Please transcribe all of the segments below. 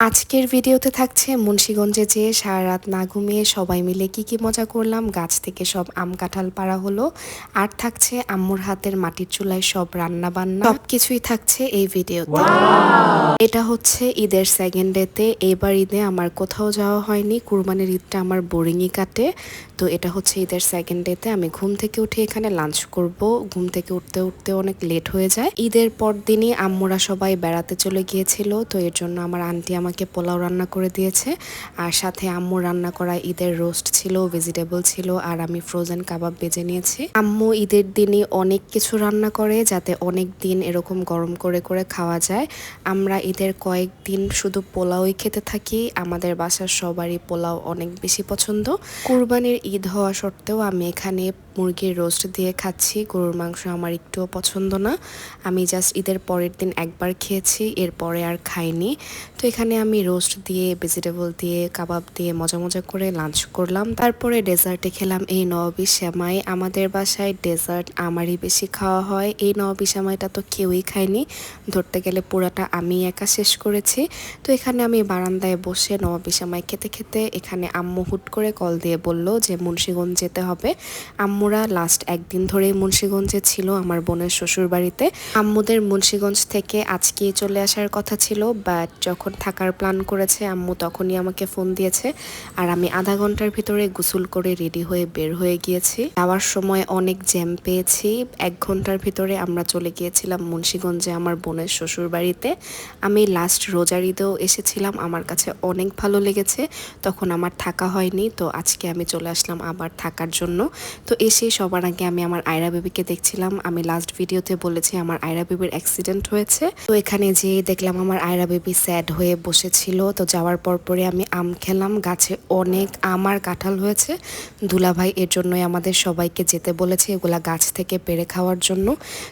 আজকের ভিডিওতে থাকছে মুন্সীগঞ্জে যেয়ে সারা রাত না ঘুমিয়ে সবাই মিলে কি কি মজা করলাম গাছ থেকে সব আম কাঁঠাল পাড়া হলো আর থাকছে আম্মুর হাতের মাটির চুলায় সব রান্না বান্না সব কিছুই থাকছে এই ভিডিওতে। এটা হচ্ছে ঈদের সেকেন্ড ডেতে এবার ঈদে আমার কোথাও যাওয়া হয়নি। কুরবানির ঈদটা আমার বোরিংই কাটে। তো এটা হচ্ছে ঈদের সেকেন্ড ডেতে আমি ঘুম থেকে উঠে এখানে লাঞ্চ করব। ঘুম থেকে উঠতে উঠতে অনেক লেট হয়ে যায়। ঈদের পর দিনই আম্মুরা সবাই বেড়াতে চলে গিয়েছিল। তো এর জন্য আমার আন্টি আমাকে পোলাও রান্না করে দিয়েছে। আর সাথে আম্মু রান্না করা ঈদের রোস্ট ছিল, ভেজিটেবল ছিল, আর আমি ফ্রোজেন কাবাব বেজে নিয়েছি। আম্মু ঈদের দিনই অনেক কিছু রান্না করে, যাতে অনেক দিন এরকম গরম করে করে খাওয়া যায়। আমরা ঈদের কয়েকদিন শুধু পোলাওই খেতে থাকি, আমাদের বাসার সবারই পোলাও অনেক বেশি পছন্দ। কুরবানির ঈদ হওয়া সত্ত্বেও আমি এখানে মুরগির রোস্ট দিয়ে খাচ্ছি, গরুর মাংস আমার একটুও পছন্দ না। আমি জাস্ট ঈদের পরের দিন একবার খেয়েছি, এরপরে আর খাইনি। তো এখানে আমি রোস্ট দিয়ে, ভেজিটেবল দিয়ে, কাবাব দিয়ে মজা মজা করে লাঞ্চ করলাম। তারপরে ডেজার্টে খেলাম এই নবী শ্যামাই আমাদের বাসায় ডেজার্ট আমারই বেশি খাওয়া হয়। এই নবী শ্যামাইটা তো কেউই খায়নি। ধরতে গেলে পুরাটা আমি একা শেষ করেছি। তো এখানে আমি বারান্দায় বসে নবাবী শ্যামাই খেতে খেতে এখানে আম্মু হুট করে কল দিয়ে বলল যে, মুন্সীগঞ্জ যেতে হবে। আম্মুরা লাস্ট একদিন ধরেই মুন্সীগঞ্জে ছিল আমার বোনের শ্বশুর বাড়িতে আম্মুদের মুন্সীগঞ্জ থেকে আজকেই চলে আসার কথা ছিল বাট যখন থাকার প্ল্যান করেছে, আম্মু তখনই আমাকে ফোন দিয়েছে আর আমি আধা ঘণ্টার ভিতরে গোসল করে রেডি হয়ে বের হয়ে গিয়েছি। যাওয়ার সময় অনেক জ্যাম পেয়েছি। এক ঘণ্টার ভিতরে আমরা চলে গিয়েছিলাম মুন্সীগঞ্জে আমার বোনের শ্বশুর বাড়িতে আমি লাস্ট রোজার ঈদেও এসেছিলাম, আমার কাছে অনেক ভালো লেগেছে। তখন আমার থাকা হয়নি, তো আজকে আমি চলে আসলাম আবার থাকার জন্য। তো এসে সবার আগে আমি আমার আয়রা বেবিকে দেখছিলাম। আমি লাস্ট ভিডিওতে বলেছি আমার আয়রা বেবির অ্যাক্সিডেন্ট হয়েছে। তো এখানে যেয়ে দেখলাম আমার আয়রা বেবি স্যাড হয়ে বসেছিল। তো যাওয়ার পর পরে আমি আম খেলাম। গাছে অনেক আম আর কাঁঠাল হয়েছে। দুলাভাই এর জন্যই আমাদের সবাইকে যেতে বলেছে এগুলা গাছ থেকে পেরে খাওয়ার জন্য।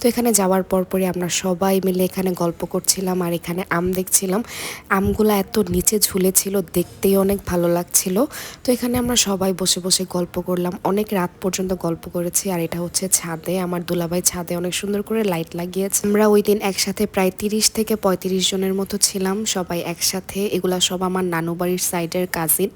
তো এখানে যাওয়ার পর পরে আমরা সবাই মিলে এখানে গল্প করছিলাম আর এখানে আম দেখছিলাম। আমগুলা এত নিচে ঝুলেছিল, দেখতেই অনেক ভালো লাগছিল। তো এখানে আমরা সবাই বসে বসে গল্প করলাম। অনেক রাত পর্যন্ত গল্প করেছি আর এটা হচ্ছে ছাদে। আমার দুলাভাই ছাদে অনেক সুন্দর করে লাইট লাগিয়েছে। আমরা ওই দিন একসাথে প্রায় তিরিশ থেকে পঁয়ত্রিশ জনের মতো ছিলাম। সবাই একসাথে, এগুলা সব আমার নানু বাড়ির সাইডের কাজিন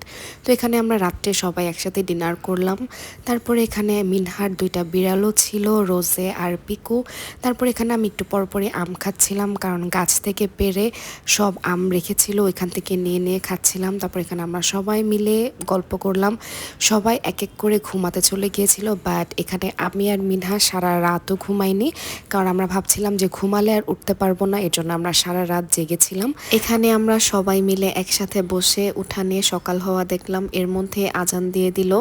তো এখানে আমরা রাত্রে সবাই একসাথে ডিনার করলাম। তারপরে এখানে মিনহার দুইটা বিড়ালও ছিল, রোজে আর পিকু। তারপর এখানে আমি একটু পর পরে আম খাচ্ছিলাম, কারণ গাছ থেকে পেরে সব আম রেখেছিল, ওইখান থেকে নিয়ে নিয়ে খাচ্ছিলাম। তারপর এখানে আমরা সবাই মিলে গল্প করলাম। সবাই এক এক করে ঘুমাতে চলে গিয়েছিল বাট এখানে আমি আর মিনহা সারা রাতও ঘুমাইনি। কারণ আমরা ভাবছিলাম যে ঘুমালে আর উঠতে পারব না, এর জন্য আমরা সারা রাত জেগেছিলাম। এখানে আমরা সবাই মিলে একসাথে বসে উঠানে সকাল হওয়া দেখলাম। এর মধ্যে আজান দিয়ে দিল।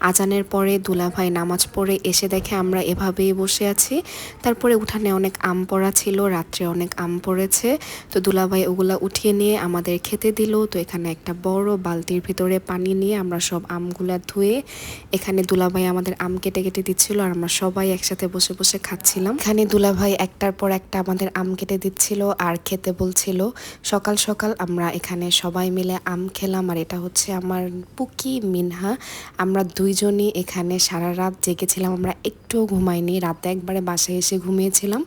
আজানের পরে দুলাভাই নামাজ পড়ে এসে দেখে আমরা এভাবেই বসে আছি। তারপরে উঠানে অনেক আম পড়া ছিল, রাত্রে অনেক আম পড়েছে। তো দুলাভাই ওগুলা উঠিয়ে নিয়ে আমাদের খেতে দিল। তো এখানে একটা বড় বালতির ভিতরে পানি নিয়ে আমরা সব আমগুলা ধুয়ে এখানে দুলাভাই আমাদের আম কেটে কেটে দিচ্ছিল আর আমরা সবাই একসাথে বসে বসে খাচ্ছিলাম। এখানে দুলাভাই একটার পর একটা আমাদের আম কেটে দিচ্ছিল আর খেতে বলছিল। সকাল সকাল আমরা এখানে সবাই মিলে আম খেলাম আর এটা হচ্ছে আমার পুকি মিনহা। আমরা দুইজনই এখানে সারা রাত জেগেছিলাম, আমরা একটুও ঘুমাইনি, রাতে একবারে বাসায় এসে ঘুমিয়েছিলাম।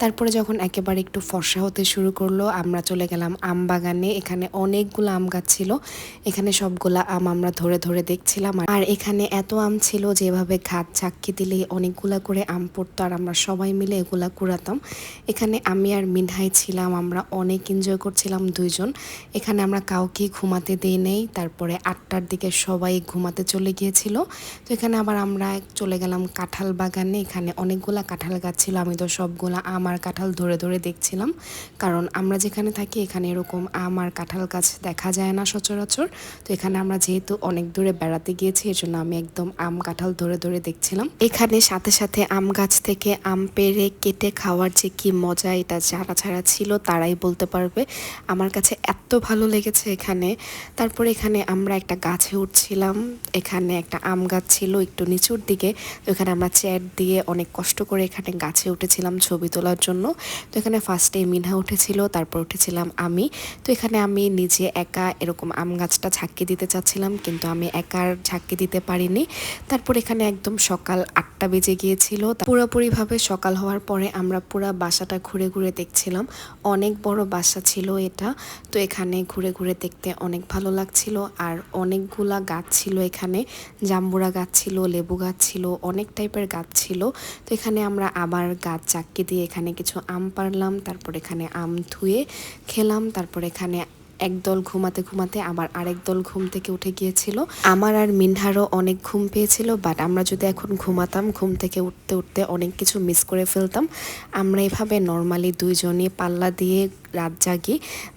তারপরে যখন একেবারে একটু ফর্সা হতে শুরু করল, আমরা চলে গেলাম আম বাগানে। এখানে অনেকগুলো আম গাছ ছিল, এখানে সবগুলা আম আমরা ধরে ধরে দেখছিলাম। আর এখানে এত আম ছিল যেভাবে ঘাত চাক্কি দিলে অনেকগুলা করে আম পড়তো আর আমরা সবাই মিলে এগুলা কুড়াতাম। এখানে আমি আর মিনহাই ছিলাম, আমরা অনেক এনজয় করছিলাম দুইজন। এখানে আমরা কাউকে ঘুমাতে দিই নেই। তারপরে আটটার দিকে সবাই ঘুমাতে চলে গিয়েছিল। তো এখানে আবার আমরা চলে গেলাম কাঁঠাল বাগানে। এখানে অনেকগুলা কাঁঠাল গাছ ছিল। আমি তো সবগুলা আম আর কাঁঠাল ধরে ধরে দেখছিলাম। কারণ আমরা যেখানে থাকি, এখানে এরকম আম আর কাঁঠাল গাছ দেখা যায় না সচরাচর। তো এখানে আমরা যেহেতু অনেক দূরে বেড়াতে গিয়েছি এর জন্য আমি একদম আম কাঁঠাল ধরে ধরে দেখছিলাম। এখানে সাথে সাথে আম গাছ থেকে আম পেড়ে কেটে খাওয়ার যে কি মজা এটা যারা ছাড়া ছিল, তারাই বলতে পারবে। আমার কাছে এত ভালো লেগেছে এখানে। তারপর এখানে আমরা একটা গাছে উঠছিলাম। এখানে একটা আম গাছ ছিল একটু নিচুর দিকে। তো এখানে আমরা চেয়ার দিয়ে অনেক কষ্ট করে এখানে গাছে উঠেছিলাম ছবি তোলার জন্য। তো এখানে ফার্স্টে মিনহা উঠেছিল, তারপর উঠেছিলাম আমি। তো এখানে আমি নিজে একা এরকম আম গাছটা ঝাঁকি দিতে চাচ্ছিলাম, কিন্তু আমি একার ঝাঁকি দিতে পারিনি। তারপর এখানে একদম সকাল আটটা বেজে গিয়েছিল। পুরোপুরিভাবে সকাল হওয়ার পরে আমরা পুরো বাসাটা ঘুরে ঘুরে দেখছিলাম। অনেক বড় বাসা ছিল এটা। তো এখানে ঘুরে ঘুরে দেখতে অনেক ভালো লাগছিল। আর অনেকগুলা গাছ ছিল এখানে। জাম্বুরা গাছ ছিল, লেবু গাছ ছিল, অনেক টাইপের গাছ ছিল। তো এখানে আমরা আবার গাছ চাক্কি দিয়ে এখানে কিছু আম পারলাম তারপর এখানে আম ধুয়ে খেলাম, তারপর এখানে একদল ঘুমাতে ঘুমাতে আবার আরেক দল ঘুম থেকে উঠে গিয়েছিল। আমার আর মিনহারও অনেক ঘুম পেয়েছিল বাট আমরা যদি এখন ঘুমাতাম, ঘুম থেকে উঠতে উঠতে অনেক কিছু মিস করে ফেলতাম। আমরা এভাবে নর্মালি দুইজনই পাল্লা দিয়ে রাত জাগি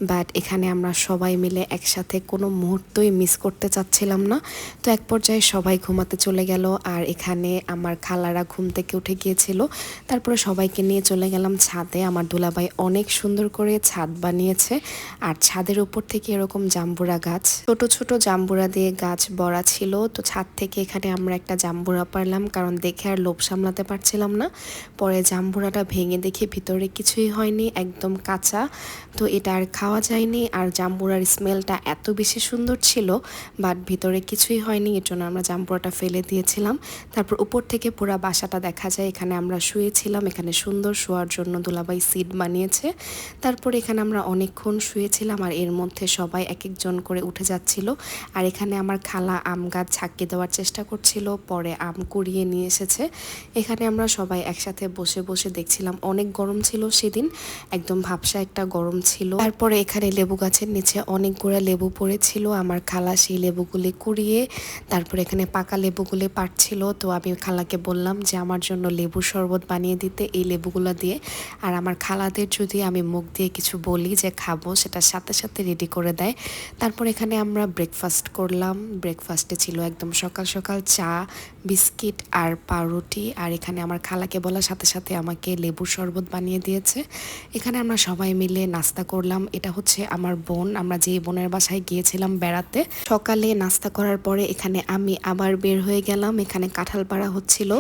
বাট এখানে আমরা সবাই মিলে একসাথে কোনো মুহূর্তই মিস করতে চাচ্ছিলাম না। তো এক পর্যায়ে সবাই ঘুমাতে চলে গেল, আর এখানে আমার খালারা ঘুম থেকে উঠে গিয়েছিল। তারপরে সবাইকে নিয়ে চলে গেলাম ছাদে। আমার দুলাভাই অনেক সুন্দর করে ছাদ বানিয়েছে, আর ছাদের উপর থেকে এরকম জাম্বুরা গাছ। ছোট ছোট জাম্বুরা দিয়ে গাছ বড়া ছিল, তো ছাদ থেকে এখানে আমরা একটা জাম্বুরা পারলাম, কারণ দেখে আর লোভ সামলাতে পারছিলাম না। পরে জাম্বুরাটা ভেঙে দেখে ভিতরে কিছুই হয়নি, একদম কাঁচা। তো এটা আর খাওয়া যায়নি। আর জাম্বুরার স্মেলটা এত বেশি সুন্দর ছিল বাট ভিতরে কিছুই হয়নি, এর জন্য আমরা জাম্বুরাটা ফেলে দিয়েছিলাম। তারপর উপর থেকে পুরো বাসাটা দেখা যায়, এখানে আমরা শুয়েছিলাম, এখানে সুন্দর শোয়ার জন্য দুলাবাই সিট বানিয়েছে। তারপর এখানে আমরা অনেকক্ষণ শুয়েছিলাম, আর এর মধ্যে সবাই এক একজন করে উঠে যাচ্ছিল। আর এখানে আমার খালা আম গাছ ছাক্কি দেওয়ার চেষ্টা করছিল, পরে আম কুড়িয়ে নিয়ে এসেছে। এখানে আমরা সবাই একসাথে বসে বসে দেখছিলাম, অনেক গরম ছিল সেদিন। একদম ভাবসা একটা গরম ছিল। তারপরে এখানে লেবু গাছের নিচে অনেকগুলো লেবু পড়েছিল। আমার খালা সেই লেবুগুলি কুড়িয়ে তারপরে এখানে পাকা লেবুগুলি পাটছিল তো আমি খালাকে বললাম যে, আমার জন্য লেবু শরবত বানিয়ে দিতে এই লেবুগুলো দিয়ে। আর আমার খালাদের যদি আমি মুখ দিয়ে কিছু বলি যে খাব, সেটা সাথে সাথে রেডি করে দেয়। তারপর এখানে আমরা ব্রেকফাস্ট করলাম। ব্রেকফাস্টে ছিল একদম সকাল সকাল চা, বিস্কিট আর পাউরুটি। আর এখানে আমার খালাকে বলার সাথে সাথে আমাকে লেবুর শরবত বানিয়ে দিয়েছে। এখানে আমরা সবাই মিলে নাস্তা করলাম। এটা হচ্ছে আমার বোন। আমরা যে বোনের বাসায় গিয়েছিলাম বেড়াতে, সকালে নাস্তা করার পরে এখানে আমি আবার বের হয়ে গেলাম। এখানে কাঁঠাল পাড়া হচ্ছিল।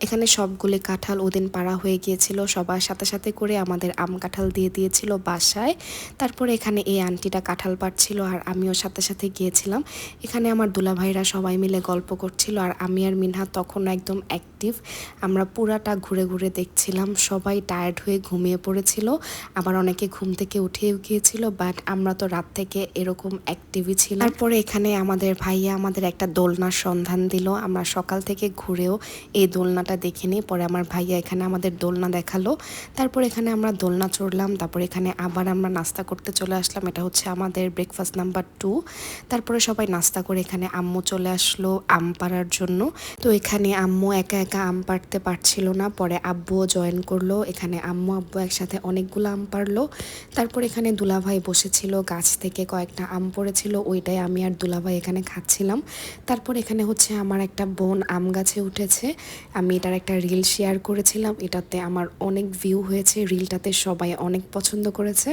এখানে সবগুলি কাঁঠাল ওদিন পাড়া হয়ে গিয়েছিল। সবার সাথে সাথে করে আমাদের আম কাঁঠাল দিয়ে দিয়েছিল বাসায়। তারপরে এখানে এই আন্টিটা কাঁঠাল পাড়ছিল আর আমিও সাথে সাথে গিয়েছিলাম। এখানে আমার দুলাভাইরা সবাই মিলে গল্প করছিল আর আমি আর মিনহা তখন একদম অ্যাক্টিভ আমরা পুরাটা ঘুরে ঘুরে দেখছিলাম, সবাই টায়ার্ড হয়ে ঘুমিয়ে পড়েছিল। আবার অনেকে ঘুম থেকে উঠেও গিয়েছিল বাট আমরা তো রাত থেকে এরকম অ্যাক্টিভই ছিলাম। তারপরে এখানে আমাদের ভাইয়া আমাদের একটা দোলনার সন্ধান দিল। আমরা সকাল থেকে ঘুরেও এই দোলনাটা দেখিনি। পরে আমার ভাইয়া এখানে আমাদের দোলনা দেখাল। তারপর এখানে আমরা দোলনা চড়লাম। তারপর এখানে আবার আমরা নাস্তা করতে চলে আসলাম। এটা হচ্ছে আমাদের ব্রেকফাস্ট নাম্বার টু তারপরে সবাই নাস্তা করে এখানে আম্মু চলে আসলো আম পাড়ার জন্য। তো এখানে আম্মু একা একা আম পাড়তে পারছিল না। পরে আব্বুও জয়েন করল। এখানে আম্মু, আব্বু একসাথে অনেকগুলো আম পারল তারপর এখানে দুলাভাই বসেছিল। গাছ থেকে কয়েকটা আম পড়েছিল। ওইটাই আমি আর দুলাভাই এখানে খাচ্ছিলাম। তারপর এখানে হচ্ছে আমার একটা বোন আম গাছে উঠেছে। আমি এটার একটা রিল শেয়ার করেছিলাম। এটাতে আমার অনেক ভিউ হয়েছে। রিলটাতে সবাই অনেক পছন্দ করেছে।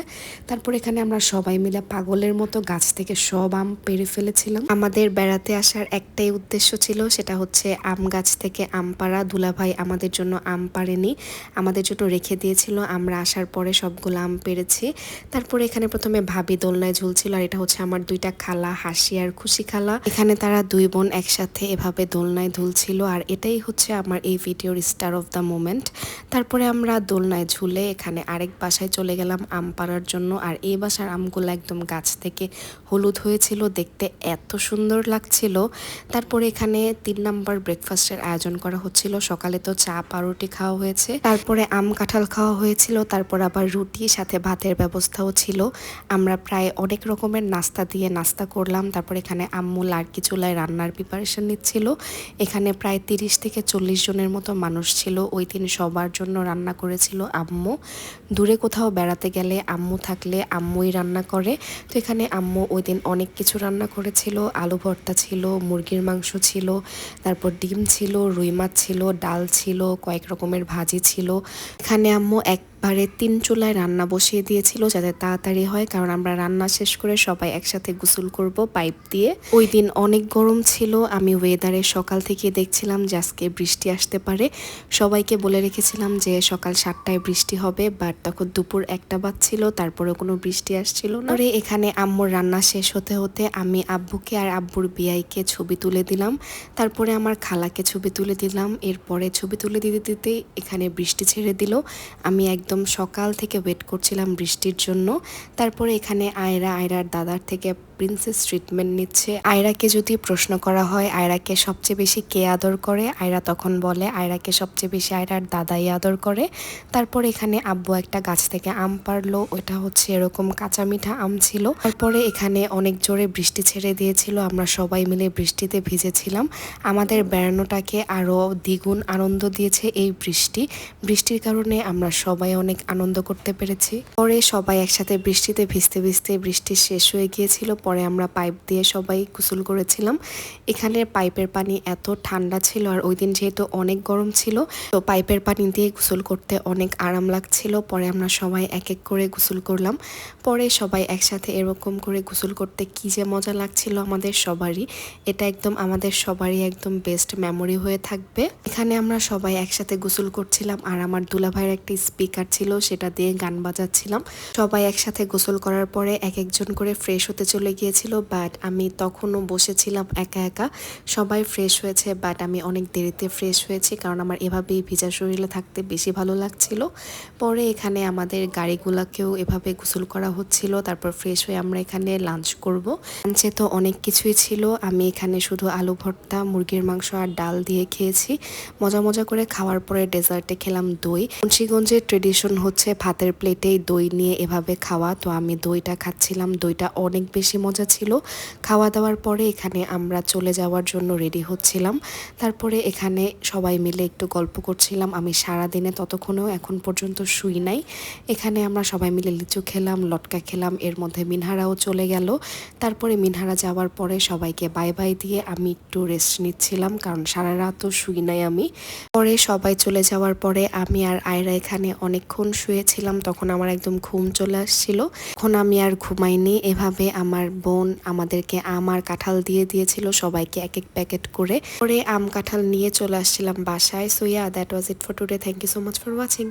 তারপর এখানে আমরা সবাই মিলে পাগলের মতো গাছ থেকে সব আম পেরে ফেলেছিলাম। আমাদের বেড়াতে আসার একটাই উদ্দেশ্য ছিল, সেটা হচ্ছে আম গাছ থেকে আম পাড়া দুলাভাই আমাদের জন্য আম পাড়েনি। আমাদের জন্য রেখে দিয়েছিল, আমরা আসার পরে সবগুলো আম পেরেছি। তারপরে এখানে প্রথমে ভাবি দোলনায় ঝুলছিল, আর এটা হচ্ছে আমার দুইটা খালা, হাসি আর খুশি খালা। এখানে তারা দুই বোন একসাথে এভাবে দোলনায় ঝুলছিল, আর এটাই হচ্ছে আমার এই ভিডিওর স্টার অফ দ্য মোমেন্ট তারপরে আমরা দোলনায় ঝুলে এখানে আরেক বাসায় চলে গেলাম আম পাড়ার জন্য, আর এই বাসার আমগুলো একদম গাছ থেকে হলুদ হয়েছিল, দেখতে এত সুন্দর লাগছিল। তারপরে এখানে তিন নাম্বার ব্রেকফাস্টের আয়োজন করা হচ্ছিল সকালে তো চা, পাউরুটি খাওয়া হয়েছে। তারপরে আম কাঁঠাল খাওয়া হয়েছিল, তারপর আবার রুটি, সাথে ভাতের ব্যবস্থাও ছিল। আমরা প্রায় অনেক রকমের নাস্তা দিয়ে নাস্তা করলাম। তারপর এখানে আম্মু লাড়কি চুলায় রান্নার প্রিপারেশন নিচ্ছিল। এখানে প্রায় তিরিশ থেকে চল্লিশ জনের মতো মানুষ ছিল। ওই দিন সবার জন্য রান্না করেছিল আম্মু। দূরে কোথাও বেড়াতে গেলে আম্মু থাকলে আম্মুই রান্না করে। তো এখানে আম্মু ওই দিন অনেক কিছু রান্না করেছিল। আলু ভর্তা ছিল, মুরগির মাংস ছিল, তারপর ডিম ছিল, রুই মাছ ছিল ডাল ছিল কয়েক রকমের ভাজি ছিল। এখানে আম্মু এক একবারে তিন চুলায় রান্না বসিয়ে দিয়েছিল যাতে তাড়াতাড়ি হয়, কারণ আমরা রান্না শেষ করে সবাই একসাথে গোসল করব পাইপ দিয়ে। ওই দিন অনেক গরম ছিল, আমি ওয়েদারে সকাল থেকে দেখছিলাম যে আজকে বৃষ্টি আসতে পারে। সবাইকে বলে রেখেছিলাম যে সকাল সাতটায় বৃষ্টি হবে বাট তখন দুপুর একটা বাজছিল তারপরে কোনো বৃষ্টি আসছিল না। পরে এখানে আম্মুর রান্না শেষ হতে হতে আমি আব্বুকে আর আব্বুর বিয়াইকে ছবি তুলে দিলাম। তারপরে আমার খালাকে ছবি তুলে দিলাম। এরপরে ছবি তুলে দিতে দিতে এখানে বৃষ্টি ছেড়ে দিল। আমি এক একদম সকাল থেকে ওয়েট করছিলাম বৃষ্টির জন্য। তারপরে এখানে আয়রা আয়রার দাদার থেকে প্রিন্সেস ট্রিটমেন্ট নিচ্ছে। আয়রাকে যদি প্রশ্ন করা হয়, আয়রাকে সবচেয়ে বেশি কে আদর করে? আয়রা তখন বলে, আয়রাকে সবচেয়ে বেশি আয়রার দাদাই আদর করে। তারপর এখানে আব্বু একটা গাছ থেকে আম পারল ওটা হচ্ছে এরকম কাঁচা মিঠা আম ছিল। তারপরে এখানে অনেক জোরে বৃষ্টি ছেড়ে দিয়েছিল। আমরা সবাই মিলে বৃষ্টিতে ভিজেছিলাম। আমাদের বেড়ানোটাকে আরও দ্বিগুণ আনন্দ দিয়েছে এই বৃষ্টি। বৃষ্টির কারণে আমরা সবাই অনেক আনন্দ করতে পেরেছি। পরে সবাই একসাথে বৃষ্টিতে ভিজতে ভিজতে বৃষ্টি শেষ হয়ে গিয়েছিল। পরে আমরা পাইপ দিয়ে সবাই গোসল করেছিলাম। এখানে পাইপের পানি এত ঠান্ডা ছিল আর ওই দিন যেহেতু অনেক গরম ছিল, তো পাইপের পানি দিয়ে গোসল করতে অনেক আরাম লাগছিল। পরে আমরা সবাই এক এক করে গোসল করলাম। পরে সবাই একসাথে এরকম করে গোসল করতে কি যে মজা লাগছিল আমাদের সবারই। এটা একদম আমাদের সবারই একদম বেস্ট মেমোরি হয়ে থাকবে। এখানে আমরা সবাই একসাথে গোসল করছিলাম আর আমার দুলাভাইয়ের একটি স্পিকার ছিল, সেটা দিয়ে গান বাজাচ্ছিলাম। সবাই একসাথে গোসল করার পরে এক একজন করে ফ্রেশ হতে চলে গিয়েছিল বাট আমি তখনও বসেছিলাম একা একা। সবাই ফ্রেশ হয়েছে বাট আমি অনেক দেরিতে ফ্রেশ হয়েছি, কারণ আমার এভাবেই ভিজা শরীরে থাকতে বেশি ভালো লাগছিল। পরে এখানে আমাদের গাড়িগুলোকেও এভাবে গোসল করা হচ্ছিল, তারপর ফ্রেশ হয়ে আমরা এখানে লাঞ্চ করব। লাঞ্চে তো অনেক কিছুই ছিল, আমি এখানে শুধু আলু ভর্তা, মুরগির মাংস আর ডাল দিয়ে খেয়েছি। মজা মজা করে খাওয়ার পরে ডেজার্টে খেলাম দই। মুন্সিগঞ্জের ট্রেডিশন হচ্ছে ভাতের প্লেটেই দই নিয়ে এভাবে খাওয়া, তো আমি দইটা খাচ্ছিলাম, দইটা অনেক বেশি মজা ছিল। খাওয়া দাওয়ার পরে এখানে আমরা চলে যাওয়ার জন্য রেডি হচ্ছিলাম। তারপরে এখানে সবাই মিলে একটু গল্প করছিলাম। আমি সারা দিনে ততক্ষণেও এখন পর্যন্ত শুই নাই। এখানে আমরা সবাই মিলে লিচু খেলাম, লটকা খেলাম, এর মধ্যে মিনহারাও চলে গেল। তারপরে মিনহারা যাওয়ার পরে সবাইকে বাই বাই দিয়ে আমি একটু রেস্ট নিচ্ছিলাম, কারণ সারা রাতও শুই নাই আমি। পরে সবাই চলে যাওয়ার পরে আমি আর আয়রা এখানে অনেকক্ষণ শুয়েছিলাম। তখন আমার একদম ঘুম চলে আসছিল। তখন আমি আর ঘুমাইনি। এভাবে আমার বোন আমাদেরকে আম আর কাঁঠাল দিয়ে দিয়েছিল, সবাইকে এক এক প্যাকেট করে। পরে আম কাঁঠাল নিয়ে চলে আসছিলাম বাসায়। So yeah that was it for today thank you so much for watching